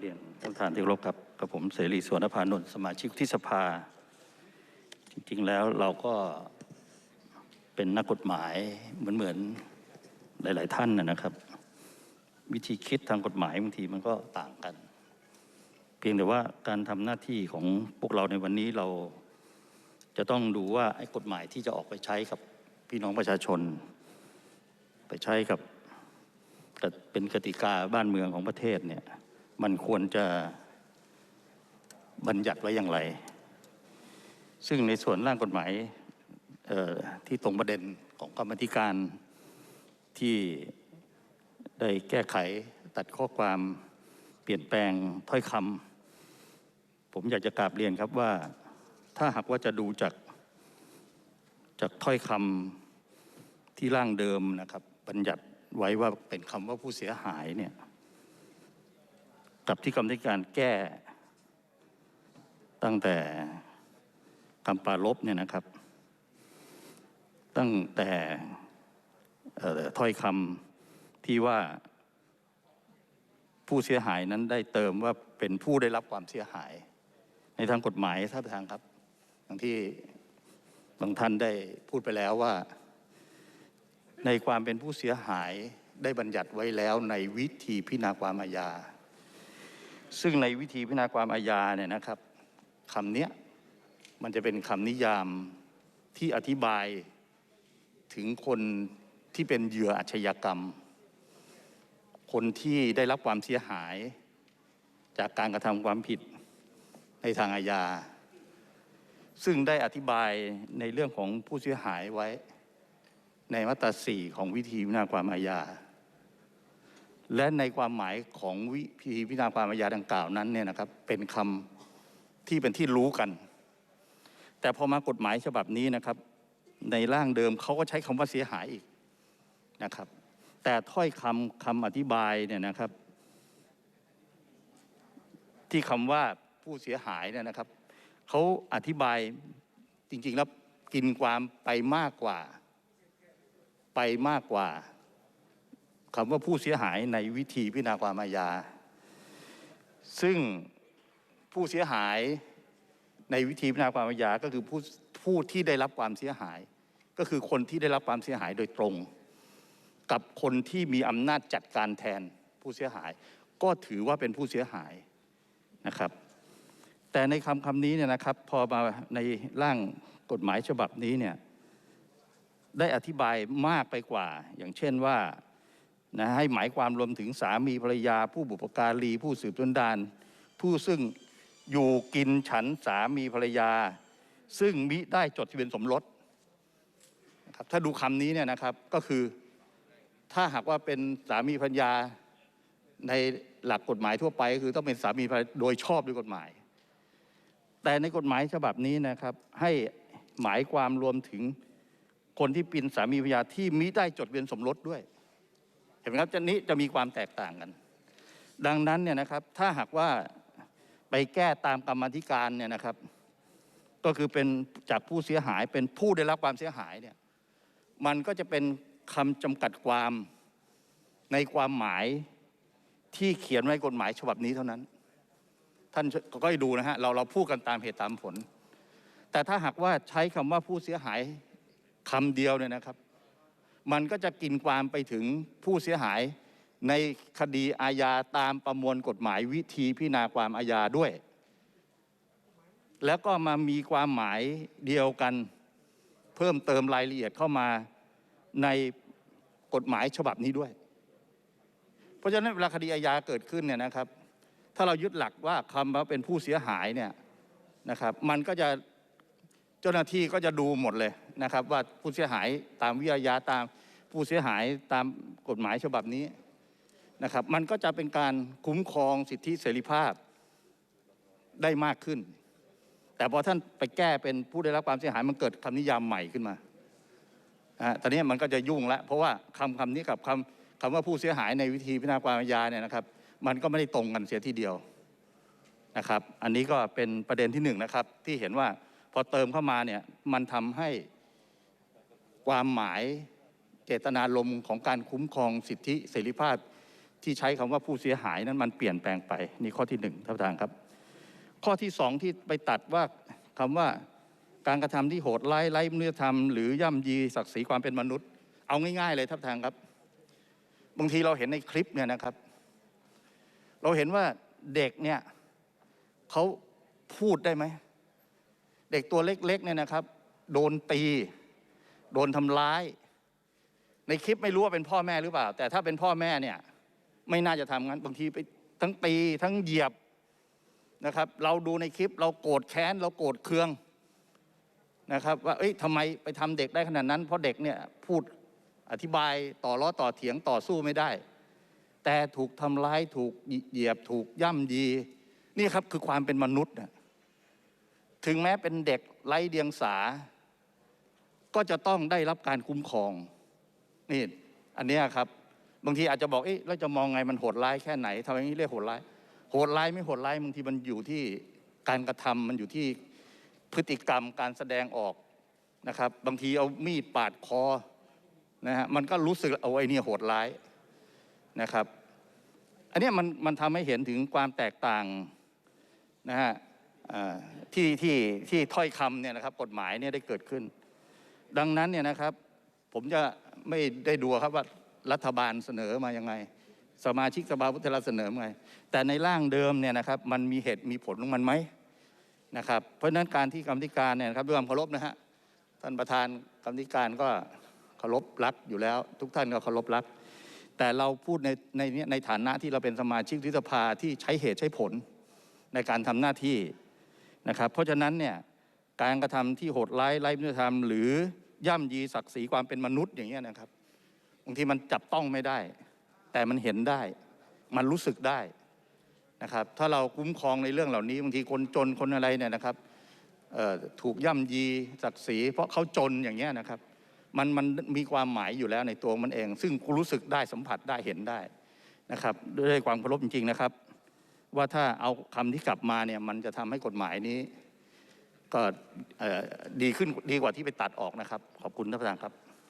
เรียนท่านประธานที่เคารพครับกับผมเสรีสวนพานนท์สมาชิกที่สภา จริงๆแล้วเราก็เป็นนักกฎหมายเหมือนเหมือนๆหลาย ๆ ท่านนะครับ วิธีคิดทางกฎหมายบางทีมันก็ต่างกัน เพียงแต่ว่าการทำหน้าที่ของพวกเราในวันนี้เราจะต้องดูว่าไอ้กฎหมายที่จะออกไปใช้กับพี่น้องประชาชน ไปใช้กับเป็นกติกาบ้านเมืองของประเทศเนี่ย มันควรจะบัญญัติไว้อย่างไร ซึ่งในส่วนร่างกฎหมายที่ตรงประเด็นของกรรมธิการที่ได้แก้ไขตัดข้อความเปลี่ยนแปลงถ้อยคำผมอยากจะกราบเรียนครับว่าถ้าหากว่าจะดูจากจากถ้อยคำที่ร่างเดิมนะครับ บัญญัติไว้ว่าเป็นคำว่าผู้เสียหายเนี่ย กับที่กรรมธิการแก้ตั้งแต่คำปารลบเนี่ยนะครับ ตั้งแต่ถ้อยคำที่ว่าผู้เสียหายนั้นได้เติมว่าเป็นผู้ได้รับความเสียหาย ในทางกฎหมายท่านประธานครับอย่างที่บางท่านได้พูดไปแล้วว่า ในความเป็นผู้เสียหายได้บัญญัติไว้แล้วในวิธีพิจารณาความอาญา ซึ่งในวิธีพิจารณาความอาญาเนี่ยนะครับคำเนี้ยมันจะเป็นคำนิยามที่อธิบายถึงคนที่เป็นเหยื่ออาชญากรรม คนที่ได้รับความเสียหาย จากการกระทำความผิดในทางอาญา ซึ่งได้อธิบายในเรื่องของผู้เสียหายไว้ ในมาตราสี่ของวิธีพิจารณาความอาญา และในความหมายของวิธีพิจารณาความอาญาดังกล่าวนั้นเนี่ยนะครับเป็นคำที่เป็นที่รู้กัน แต่พอมากฎหมายฉบับนี้นะครับ ในร่างเดิมเขาก็ใช้คำว่าเสียหายอีกนะครับ แต่ถ้อยคำคำอธิบายเนี่ยนะครับ ที่คำว่าผู้เสียหายเนี่ยนะครับเขาอธิบายจริงๆแล้วกินความไปมากกว่า ไปมากกว่า คำว่าผู้เสียหายในวิธีพิจารณาความอาญา ซึ่งผู้เสียหายในวิธีพิจารณาความอาญาก็คือผู้ผู้ที่ได้รับความเสียหาย ก็คือคนที่ได้รับความเสียหายโดยตรง กับคนที่มีอำนาจจัดการแทนผู้เสียหาย ก็ถือว่าเป็นผู้เสียหายนะครับ แต่ในคำคำนี้เนี่ยนะครับ พอมาในร่างกฎหมายฉบับนี้เนี่ยได้อธิบายมากไปกว่า อย่างเช่นว่า นะให้หมายความรวมถึงสามีภรรยา ผู้บุปการีผู้สืบต้นดาน ผู้ซึ่งอยู่กินฉันสามีภรรยา ซึ่งมิได้จดทะเบียนสมรสนะครับถ้าดูคำนี้เนี่ยนะครับก็คือถ้าหากว่าเป็นสามีภรรยาในหลักกฎหมายทั่วไปก็คือต้องเป็นสามีภรรยาโดยชอบด้วยกฎหมาย แต่ในกฎหมายฉบับนี้นะครับ ให้หมายความรวมถึงคนที่เป็นสามีภรรยาที่มิได้จดทะเบียนสมรสด้วย ห็นไหมครับจะนี้จะมีความแตกต่างกัน ดังนั้นเนี่ยนะครับถ้าหากว่าไปแก้ตามกรรมธิการเนี่ยนะครับ ก็คือเป็นจากผู้เสียหายเป็นผู้ได้รับความเสียหายเนี่ยมันก็จะเป็นคำจำกัดความในความหมายที่เขียนไว้กฎหมายฉบับนี้เท่านั้น ท่านก็ให้ดูนะฮะเราเราพูดกันตามเหตุตามผล แต่ถ้าหากว่าใช้คำว่าผู้เสียหายคำเดียวเนี่ยนะครับ มันก็จะกินความไปถึงผู้เสียหายในคดีอาญาตามประมวลกฎหมายวิธีพิจารณาความอาญาด้วย แล้วก็มามีความหมายเดียวกันเพิ่มเติมรายละเอียดเข้ามาในกฎหมายฉบับนี้ด้วย เพราะฉะนั้นเวลาคดีอาญาเกิดขึ้นเนี่ยนะครับ ถ้าเรายึดหลักว่าคำว่าเป็นผู้เสียหายเนี่ยนะครับ มันก็จะ จ้าหน้าที่ก็จะดูหมดเลยนะครับ ว่าผู้เสียหายตามวิทยาตามผู้เสียหายตามกฎหมายฉบับนี้นะครับ มันก็จะเป็นการคุ้มครองสิทธิเสรีภาพได้มากขึ้น แต่พอท่านไปแก้เป็นผู้ได้รับความเสียหายมันเกิดคำนิยามใหม่ขึ้นมาอ่าตอนนี้มันก็จะยุ่งแล้วเพราะว่าคำคำนี้กับคำคำว่าผู้เสียหายในวิธีพิจารณาความอาญาเนี่ยนะครับ มันก็ไม่ได้ตรงกันเสียทีเดียวนะครับ อันนี้ก็เป็นประเด็นที่หนึ่งนะครับที่เห็นว่า อเติมเข้ามาเนี่ยมันทำให้ความหมายเจตนารมณ์ของการคุ้มครองสิทธิเสรีภาพที่ใช้คำว่าผู้เสียหายนั้นมันเปลี่ยนแปลงไปนี่ข้อที่หนึ่งท่านประธานครับ ข้อที่สองที่ไปตัดว่าคำว่าการกระทำที่โหดร้ายไร้มนุษยธรรมหรือย่ำยีศักดิ์ศรีความเป็นมนุษย์ เอาง่ายๆเลยท่านประธานครับ บางทีเราเห็นในคลิปเนี่ยนะครับ เราเห็นว่าเด็กเนี่ยเขาพูดได้ไหม เด็กตัวเล็กๆเนี่ยนะครับ โดนตี โดนทำร้าย ในคลิปไม่รู้ว่าเป็นพ่อแม่หรือเปล่า แต่ถ้าเป็นพ่อแม่เนี่ยไม่น่าจะทำงั้นบางทีไปทั้งตีทั้งเหยียบนะครับ เราดูในคลิปเราโกรธแค้น เราโกรธเคืองนะครับว่าเอ้ยทำไมไปทำเด็กได้ขนาดนั้น เพราะเด็กเนี่ยพูดอธิบายต่อล้อต่อเถียงต่อสู้ไม่ได้ แต่ถูกทำร้ายถูกเหยียบถูกย่ำยี นี่ครับคือความเป็นมนุษย์นะ ถึงแม้เป็นเด็กไร้เดียงสา ก็จะต้องได้รับการคุ้มครอง นี่ อันนี้ครับ บางทีอาจจะบอกเอ๊ะแล้วจะมองไงมันโหดร้ายแค่ไหนทำไมนี้เรียกโหดร้าย โหดร้ายไม่โหดร้ายบางทีมันอยู่ที่การกระทำมันอยู่ที่พฤติกรรมการแสดงออกนะครับ บางทีเอามีดปาดคอนะฮะมันก็รู้สึกเอาไอ้นี่โหดร้ายนะครับ อันนี้มันมันทำให้เห็นถึงความแตกต่างนะฮะ ที่ที่ที่ถ้อยคำเนี่ยนะครับ กฎหมายเนี่ยได้เกิดขึ้น ดังนั้นเนี่ยนะครับ ผมจะไม่ได้ดูครับว่ารัฐบาลเสนอมายังไง สมาชิกสภาผู้แทนราษฎรเสนอมาไง แต่ในร่างเดิมเนี่ยนะครับ มันมีเหตุมีผลของมันไหมนะครับ เพราะฉะนั้นการที่กรรมธิการเนี่ยครับด้วยความเคารพนะฮะท่านประธานกรรมธิการก็เคารพรักอยู่แล้ว ทุกท่านก็เคารพรัก แต่เราพูดในในนี้ในฐานะที่เราเป็นสมาชิกวุฒิสภาที่ใช้เหตุใช้ผลในการทำหน้าที่ นะครับเพราะฉะนั้นเนี่ยการกระทำที่โหดร้ายไร้มนุษยธรรม หรือย่ำยีศักดิ์ศรีความเป็นมนุษย์อย่างเงี้ยนะครับบางทีมันจับต้องไม่ได้ แต่มันเห็นได้ มันรู้สึกได้นะครับ ถ้าเราคุ้มครองในเรื่องเหล่านี้บางทีคนจนคนอะไรเนี่ยนะครับถูกย่ำยีศักดิ์ศรีเพราะเขาจนอย่างเงี้ยนะครับ มันมันมีความหมายอยู่แล้วในตัวมันเอง ซึ่งรู้สึกได้สัมผัสได้เห็นได้นะครับ ด้วยความเคารพจริงๆนะครับ ว่าถ้าเอาคำที่กลับมาเนี่ยมันจะทำให้กฎหมายนี้ ก็ดีขึ้นดีกว่าที่ไปตัดออกนะครับ ขอบคุณท่านประธานครับ